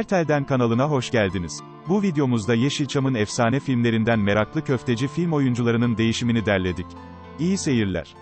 Ertel'den kanalına hoş geldiniz. Bu videomuzda Yeşilçam'ın efsane filmlerinden meraklı köfteci film oyuncularının değişimini derledik. İyi seyirler.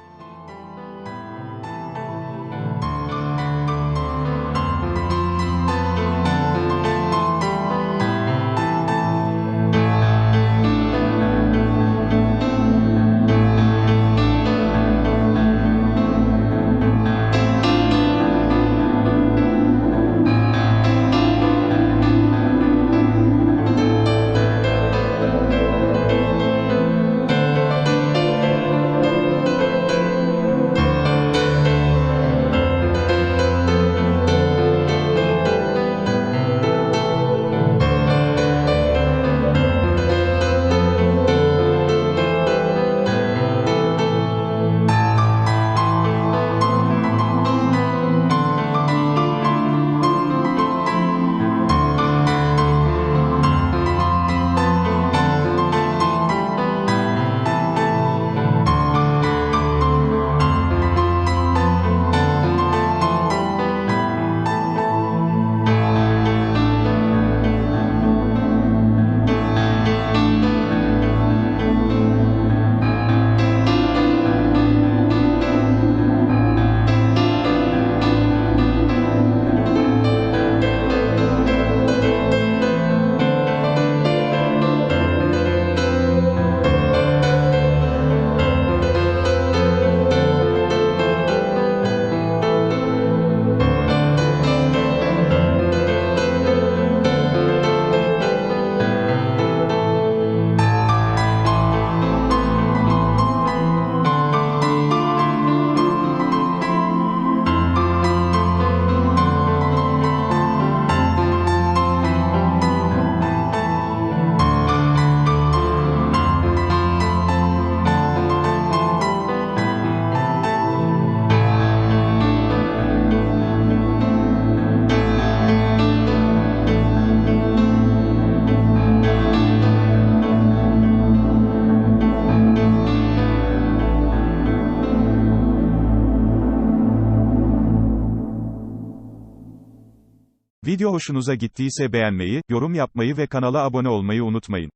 Video hoşunuza gittiyse beğenmeyi, yorum yapmayı ve kanala abone olmayı unutmayın.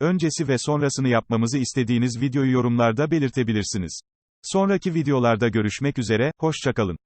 Öncesi ve sonrasını yapmamızı istediğiniz videoyu yorumlarda belirtebilirsiniz. Sonraki videolarda görüşmek üzere, hoşçakalın.